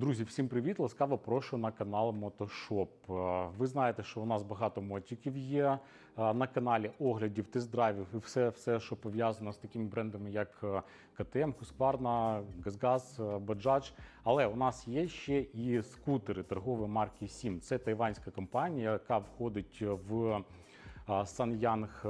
Друзі, всім привіт! Ласкаво прошу на канал Мотошоп. Е, Ви знаєте, що у нас багато мотиків є е, на каналі оглядів, тест-драйвів і все, все, що пов'язано з такими брендами, як е, КТМ, Husqvarna, е, Bajaj. Але у нас є ще і скутери торгової марки Сім. Це тайванська компанія, яка входить в Сан'янг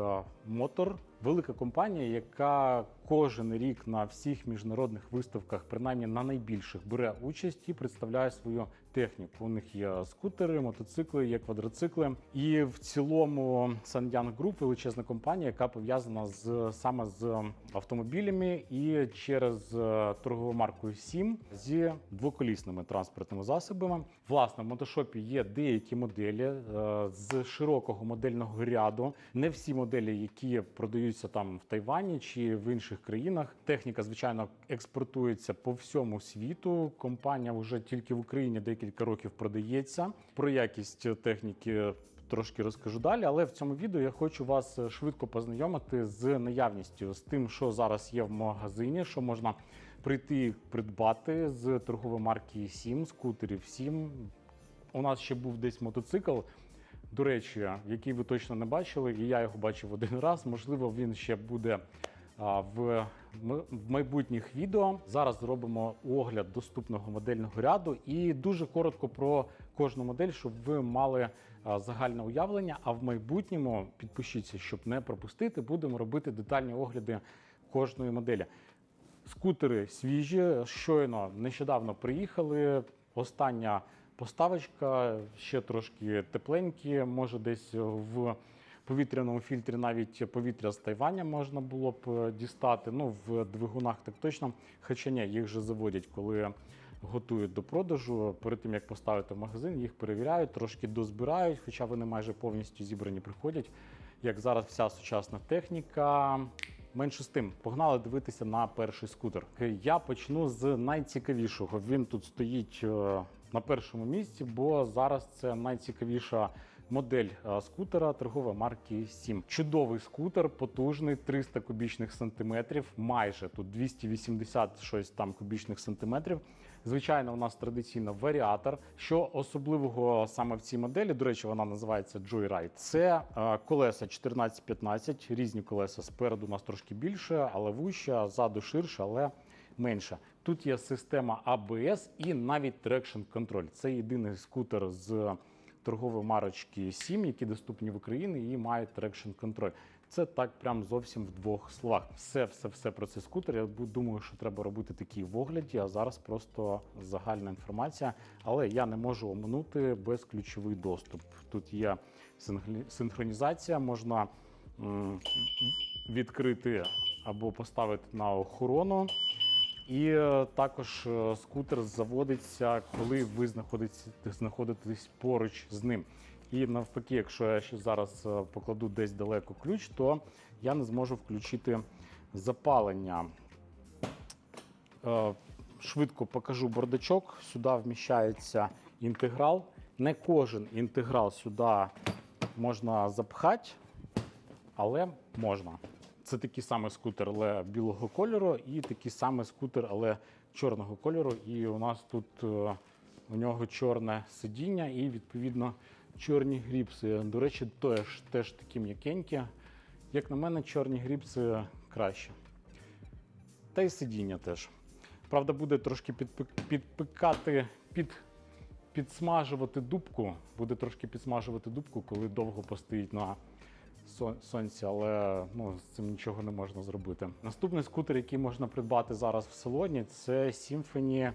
Мотор. Велика компанія, яка кожен рік на всіх міжнародних виставках, принаймні на найбільших, бере участь і представляє свою техніку. У них є скутери, мотоцикли, є квадроцикли. І в цілому Сан'янг Груп величезна компанія, яка пов'язана з саме з автомобілями і через е, торгову марку Сім зі двоколісними транспортними засобами. Власне, в мотошопі є деякі моделі е, з широкого модельного ряду. Не всі моделі, які продаються там в Тайвані чи в інших країнах. Техніка, звичайно, експортується по всьому світу. Компанія вже тільки в Україні декілька років продається. Про якість техніки. Трошки розкажу далі, але в цьому відео я хочу вас швидко познайомити з наявністю, з тим, що зараз є в магазині, що можна прийти придбати з торгової марки Сім, скутерів Сім. У нас ще був десь мотоцикл. До речі, який ви точно не бачили, і я його бачив один раз. Можливо, він ще буде в майбутніх відео. Зараз зробимо огляд доступного модельного ряду і дуже коротко про кожну модель, щоб ви мали загальне уявлення. А в майбутньому підпишіться, щоб не пропустити. Будемо робити детальні огляди кожної моделі. Скутери свіжі, щойно нещодавно приїхали. Остання поставочка ще трошки тепленькі, може десь в повітряному фільтрі навіть повітря з Тайваня можна було б е, дістати. Ну, в двигунах так точно. Хоча ні, їх же заводять, коли готують до продажу. Перед тим як поставити в магазин, їх перевіряють, трошки дозбирають, хоча вони майже повністю зібрані приходять. Як зараз вся сучасна техніка. Менше з тим, погнали дивитися на перший скутер. Я почну з найцікавішого. Він тут стоїть е, на першому місці, бо зараз це найцікавіша модель е, скутера торгової марки Сім. Чудовий скутер, потужний, 300 кубічних сантиметрів, майже тут 280 щось там кубічних сантиметрів. Звичайно, у нас традиційно варіатор. Що особливого саме в цій моделі, до речі, вона називається Joyride. Це колеса 14-15, різні колеса. Спереду у нас трошки більше, але вужче, ззаду ширше, але менше. Тут є система ABS і навіть Traction Control. Це єдиний скутер з торгової марочки 7, які доступні в Україні і мають Traction Control. Це так прям зовсім в двох словах. Все, все, все про цей скутер. Я думаю, що треба робити такі в огляді, а зараз просто загальна інформація. Але я не можу оминути безключовий доступ. Тут є синхронізація, можна відкрити або поставити на охорону. І е, також е, скутер заводиться, коли ви знаходитесь, поруч з ним. І навпаки, якщо я ще зараз е, покладу десь далеко ключ, то я не зможу включити запалення. Швидко покажу бардачок. Сюди вміщається інтеграл. Не кожен інтеграл сюди можна запхати, але можна. Це такий самий скутер, але білого кольору, і такий самий скутер, але чорного кольору. І у нас тут е, у нього чорне сидіння і відповідно чорні гріпси. До речі, теж, теж такі м'якенькі. Як на мене, чорні гріпси краще. Та й сидіння теж. Правда, буде трошки підпикати, під, підсмажувати дубку. Буде трошки підсмажувати дубку, коли довго постоїть на сонці, але ну, з цим нічого не можна зробити. Наступний скутер, який можна придбати зараз в салоні, це Symphony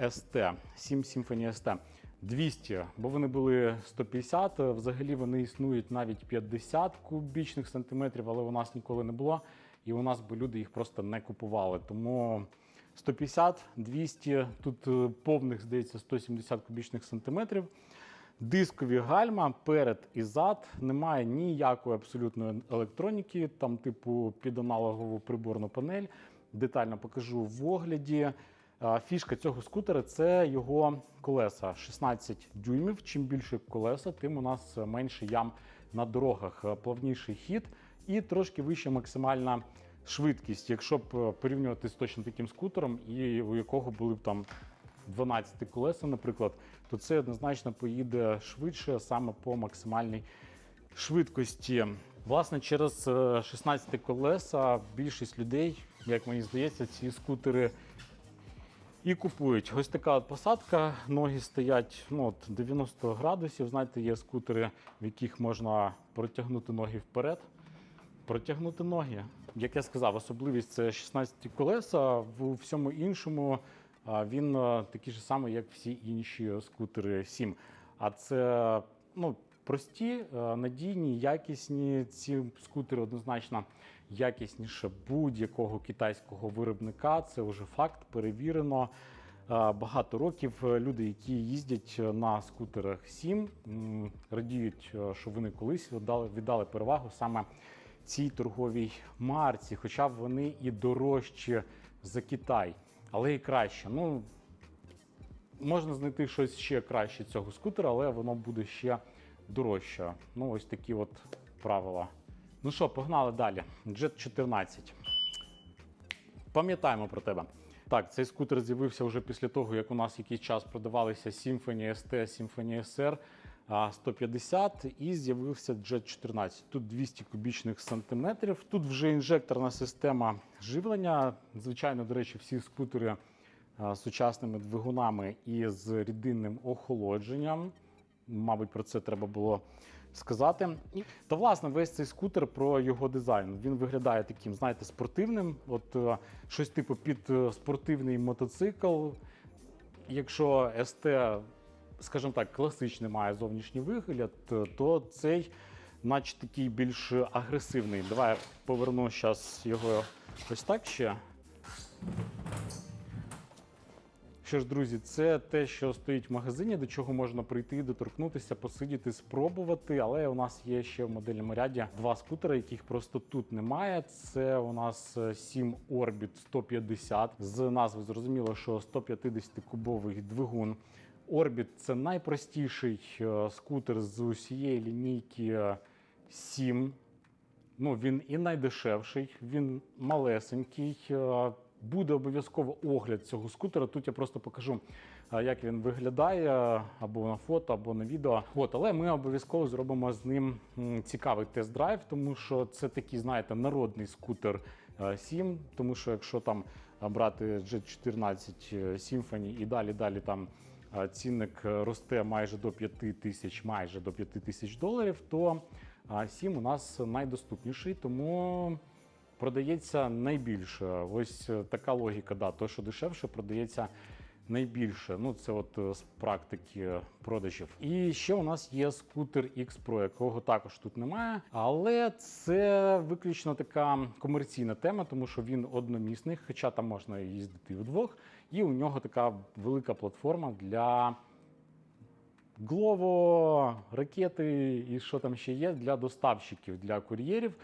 ST. Sim Symphony ST. 200, бо вони були 150, взагалі вони існують навіть 50 кубічних сантиметрів, але у нас ніколи не було. І у нас би люди їх просто не купували. Тому 150, 200, тут е, повних, здається, 170 кубічних сантиметрів. Дискові гальма перед і зад, немає ніякої абсолютної електроніки, там, типу, під аналогову приборну панель. Детально покажу в огляді. Фішка цього скутера це його колеса 16 дюймів. Чим більше колеса, тим у нас менше ям на дорогах, Е, плавніший хід і трошки вища максимальна швидкість, якщо б е, порівнювати з точно таким скутером, і у якого були б там 12 колеса, наприклад, то це однозначно поїде швидше саме по максимальній швидкості. Власне, через е, 16 колеса більшість людей, як мені здається, ці скутери і купують. Ось така от посадка. Ноги стоять ну, от 90 градусів. Знаєте, є скутери, в яких можна протягнути ноги вперед, протягнути ноги. Як я сказав, особливість це 16 колеса. В всьому іншому він а, такий же самий, як всі інші скутери 7. А це ну, прості, надійні, якісні. Ці скутери однозначно якісніше будь-якого китайського виробника. Це вже факт, перевірено. Е, Багато років е, люди, які їздять е, на скутерах 7, радіють, е, що вони колись віддали, віддали перевагу саме цій торговій марці, хоча вони і дорожчі за Китай, але і краще. Ну, можна знайти щось ще краще цього скутера, але воно буде ще дорожче. Ну, ось такі от правила. Ну що, погнали далі. Jet 14. Пам'ятаємо про тебе. Так, цей скутер з'явився вже після того, як у нас якийсь час продавалися Symfony ST, Symfony SR 150 і з'явився Jet 14. Тут 200 кубічних сантиметрів. Тут вже інжекторна система живлення. Звичайно, до речі, всі скутери з сучасними двигунами і з рідинним охолодженням. Мабуть, про це треба було сказати. Та власне весь цей скутер про його дизайн. Він виглядає таким, знаєте, спортивним. От е, щось типу під е, спортивний мотоцикл. Якщо СТ, скажімо так, класичний має зовнішній вигляд, то цей, наче такий більш агресивний. Давай я поверну зараз його ось так ще. Що ж, друзі, це те, що стоїть в магазині, до чого можна прийти, доторкнутися, посидіти, спробувати. Але у нас є ще в модельному ряді два скутери, яких просто тут немає. Це у нас 7 Orbit 150. З назви зрозуміло, що 150-кубовий двигун. Orbit – це найпростіший е, скутер з усієї лінійки е, 7. Ну, він і найдешевший, він малесенький. е, Буде обов'язково огляд цього скутера. Тут я просто покажу, е, як він виглядає або на фото, або на відео. От, але ми обов'язково зробимо з ним цікавий тест-драйв, тому що це такий, знаєте, народний скутер е, 7. Тому що якщо там брати Jet 14 е, Symphony і далі далі там цінник е, росте майже до 5 тисяч, майже до 5 тисяч доларів, то а 7 у нас найдоступніший, тому продається найбільше. Ось е, така логіка. Да, то, що дешевше, продається найбільше. Ну, це от е, з практики продажів. І ще у нас є скутер X Pro, якого також тут немає. Але це виключно така комерційна тема, тому що він одномісний, хоча там можна їздити вдвох. І у нього така велика платформа для Глово, ракети і що там ще є для доставщиків, для кур'єрів,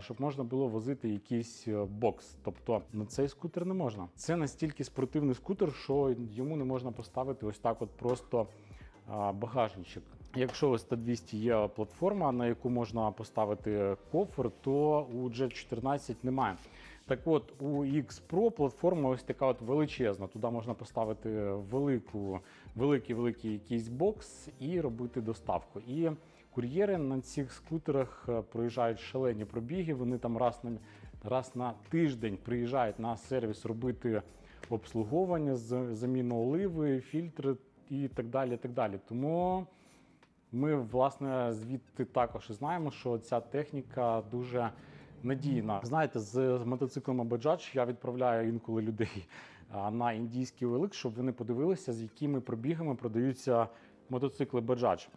щоб можна було возити якийсь е, бокс. Тобто на цей скутер не можна. Це настільки спортивний скутер, що йому не можна поставити ось так, от просто багажничок. Якщо у Т200 є платформа, на яку можна поставити кофр, то у Jet 14 немає. Так от, у X Pro платформа ось така от величезна. Туди можна поставити велику, великий великий якийсь бокс і робити доставку. І кур'єри на цих скутерах е, проїжджають шалені пробіги. Вони там раз на раз на тиждень приїжджають на сервіс робити обслуговування, заміну оливи, фільтри і так далі. так далі. Тому ми, власне, звідти також знаємо, що ця техніка дуже надійна. Знаєте, з мотоциклами Bajaj я відправляю інколи людей на індійський OLX, щоб вони подивилися, з якими пробігами продаються мотоцикли Bajaj.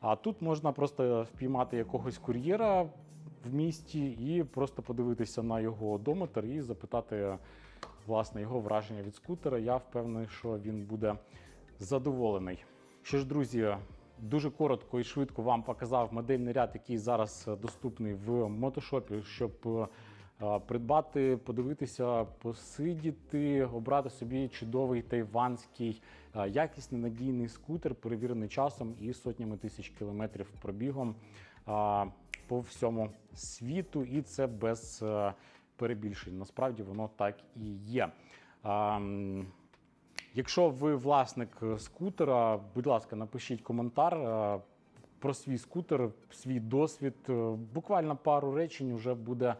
А тут можна просто впіймати якогось кур'єра в місті і просто подивитися на його одометр і запитати власне його враження від скутера. Я впевнений, що він буде задоволений. Що ж, друзі, дуже коротко і швидко вам показав модельний ряд, який зараз е, доступний в мотошопі, щоб е, е, придбати, подивитися, посидіти, обрати собі чудовий тайванський якісний надійний скутер, перевірений часом і сотнями тисяч кілометрів пробігом по всьому світу, і це без перебільшень. Насправді воно так і є. Якщо ви власник е, скутера, будь ласка, напишіть коментар е, про свій скутер, свій досвід. Е, Буквально пару речень вже буде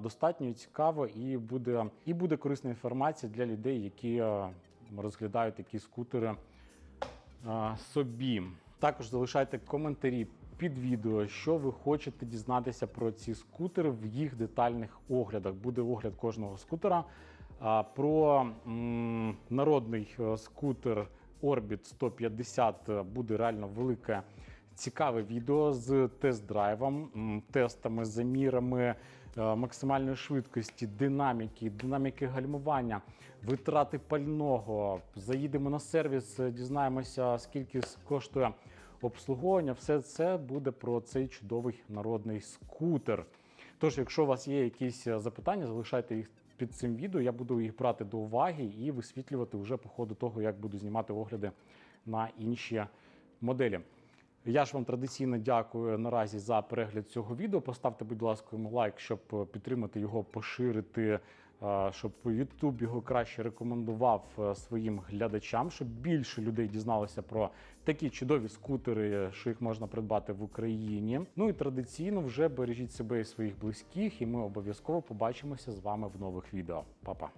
достатньо і цікаво, і буде, і буде корисна інформація для людей, які розглядають такі скутери собі. Також залишайте коментарі під відео, що ви хочете дізнатися про ці скутери в їх детальних оглядах. Буде огляд кожного скутера. Про народний е, скутер Orbit 150 буде реально велике цікаве відео з тест-драйвом, тестами, замірами е, максимальної швидкості, динаміки, динаміки гальмування, витрати пального. Заїдемо на сервіс, е, дізнаємося, скільки коштує обслуговування. Все це буде про цей чудовий народний скутер. Тож, якщо у вас є якісь е, запитання, залишайте їх під цим відео. Я буду їх брати до уваги і висвітлювати вже по ходу того, як буду знімати огляди на інші моделі. Я ж вам традиційно дякую наразі за перегляд цього відео. Поставте, будь ласка, йому лайк, щоб е, підтримати його, поширити, щоб YouTube його краще рекомендував е, своїм глядачам, щоб більше людей дізналося про такі чудові скутери, що їх можна придбати в Україні. Ну і традиційно вже бережіть себе і своїх близьких, і ми обов'язково побачимося з вами в нових відео. Па-па!